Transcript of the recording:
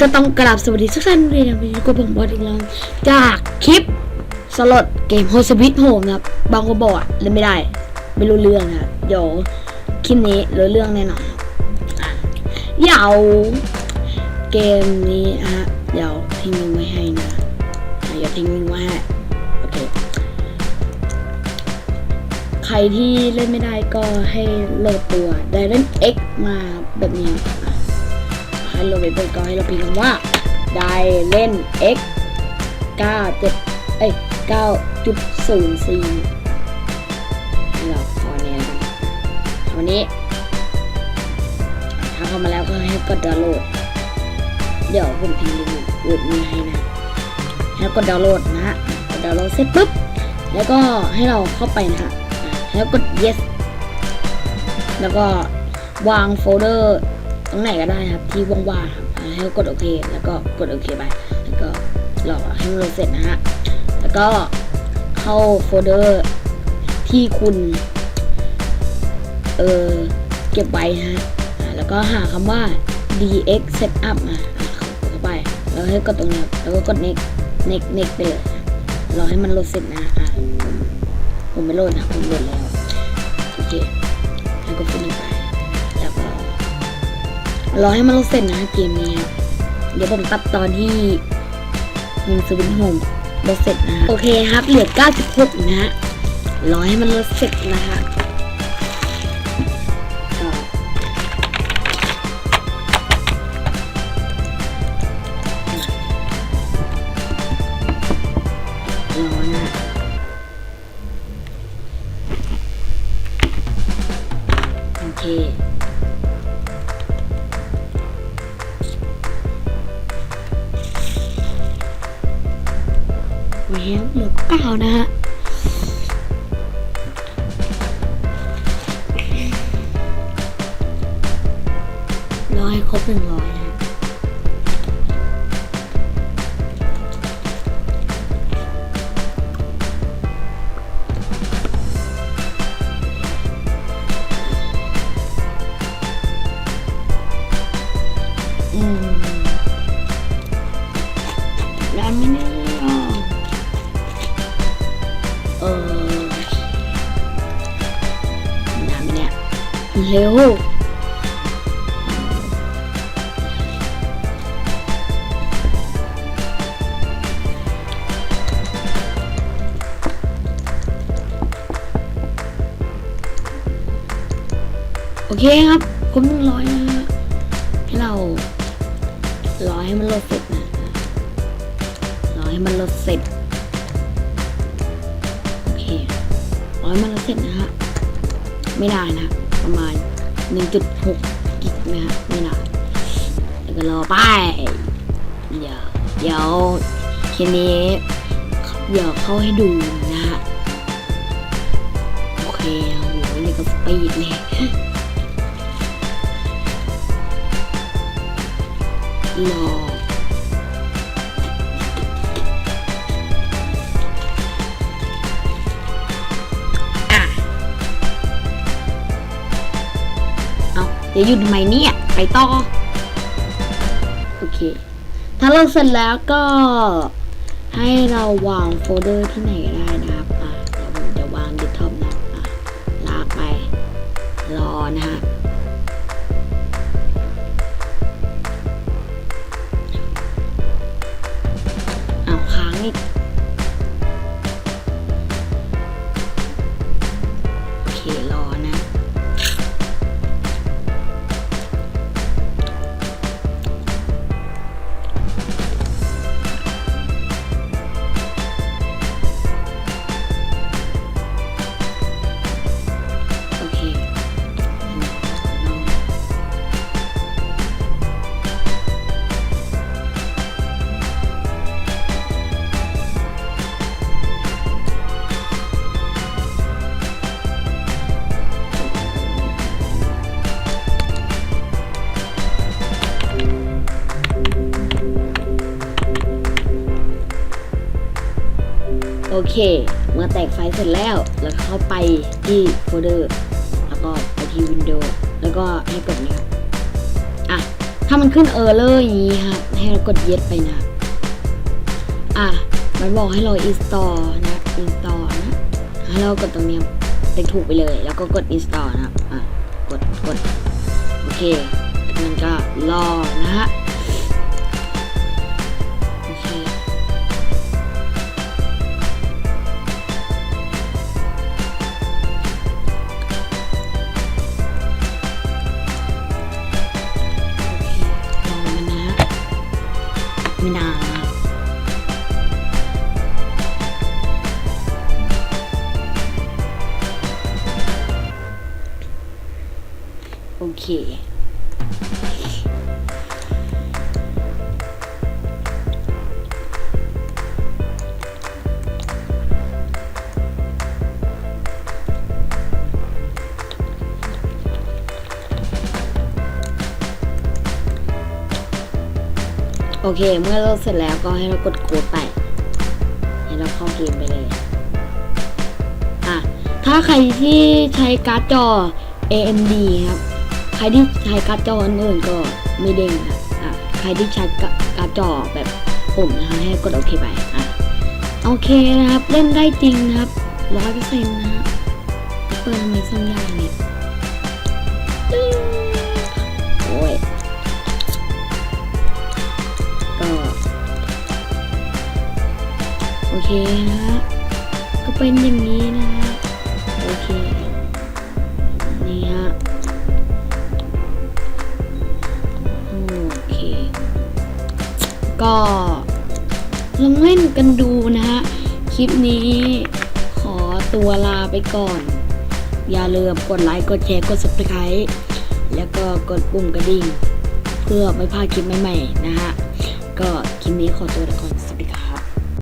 ก็ต้องกราบสวัสดีทุกท่านด้วยนะวันนี้ก็ผมบอสอีกแล้วจากคลิปสลดเกมโฮสวิตโฮมนะครับบางคนบอกอะเล่นไม่ได้ ไม่รู้เรื่องนะเดี๋ยวคลิปนี้รู้เรื่องแน่นอนครับอะเดี๋ยวเกมนี้ฮะเดี๋ยวทิ้งลิงไว้ให้นะอะเดี๋ยวทิ้งลิงไว้ให้โอเคใครที่เล่นไม่ได้ก็ให้โหลดตัวได้เล่น X มาแบบนี้ อะให้เราไปเปิดก็ให้เราพิมพ์คำว่า ได้เล่น x 9 7เอ้ย9.04เราขอเนี้นะครับวันนี้ ถ้าเข้ามาแล้วก็ให้กดดาวน์โหลด เดี๋ยวผมทิ้งลิงก์อื่นนี้ให้นะให้กดดาวน์โหลดนะฮะกดดาวน์โหลดเสร็จปุ๊บ แล้วก็ให้เราเข้าไปนะฮะแล้วกด yes แล้วก็วางโฟลเดอร์ ตรงไหนก็ได้ครับ ที่ว่างๆให้กดโอเค แล้วก็กดโอเคไป แล้วก็รอให้มันโหลดเสร็จนะฮะ แล้วก็เข้าโฟลเดอร์ที่คุณเออเก็บไว้ฮะ แล้วก็หาคำว่า dx setup มาเข้าไป แล้วให้กดตรงนี้ แล้วก็กด next next next ไปเลยรอให้มันโหลดเสร็จนะอ่าผมไม่โหลดนะผมโหลดแล้ว โอเค แล้วก็ฟินไป รอให้มันเสร็จนะเกมนี้ เดี๋ยวผมตัดตอนที่มินสวินโฮมลดเสร็จนะ โอเคครับ เหลือ 96 นะฮะรอให้มันลดเสร็จนะฮะ แหววเหลือเก้านะฮะรอให้ครบหนึ่งร้อยนะฮะอืม เคครับครบหนึ่งร้อยนะฮะให้เรารอให้มันลดเสร็จนะรอให้มันลดเสร็จโอเคร้อยมันแล้วเสร็จนะฮะไม่นานนะประมาณ 1.6 กิกนะฮะไม่นานแล้วก็รอไปเดี๋ยวเดี๋ยวทีนี้เดี๋ยวเข้าให้ดูนะฮะโอเคโอ้โหนี่ก็สปีดเลย รออะเอาเดี๋ยวหยุดทำไมเนี่ย ไปต่อ โอเค ถ้าเราเสร็จแล้วก็ให้เราวางโฟลเดอร์ที่ไหนก็ได้นะครับอะเดี๋ยวผมจะวางดิสท็อปนะอะลากไป รอนะฮะ อเค เมื่อแตกไฟเสร็จแล้ว แล้วเข้าไปที่โฟลเดอร์ แล้วก็ไปที่วินโดว์แล้วก็ให้กดนี้ครับอะ ถ้ามันขึ้นเออร์เลอร์อย่างนี้ครับ ให้เรากด yes ไปนะ อะ มันบอกให้เรา install นะ install นะให้เรากดตรงนี้ยเป็นถูกไปเลย แล้วก็กด install นะครับ อะ กดกดโอเค มันก็รอนะฮะ เค โอเค เมื่อเราเสร็จแล้วก็ให้เรากดโค้ดไปให้เราเข้าเกมไปเลยอะถ้าใครที่ใช้การ์ดจอ AMD ครับ ใครที่ใช้การ์ดจออื่นก็ไม่เด้งครับอะใครที่ใช้การ์ดจอแบบผมนะคะให้กดโอเคไปอะโอเคนะครับเล่นได้จริงนะครับร้อยเปอร์เซ็นต์นะฮะเปิดทำไมซ่อมยากเนี่ยโอ้ยก็โอเคนะฮะก็เป็นอย่างนี้นะฮะโอเคนี่ฮะ ก็ลองเล่นกันดูนะฮะ คลิปนี้ขอตัวลาไปก่อน อย่าลืมกดไลค์ กดแชร์ กด subscribe แล้วก็กดปุ่มกระดิ่ง เพื่อไม่พลาดคลิปใหม่ๆนะฮะ ก็คลิปนี้ขอตัวไปก่อน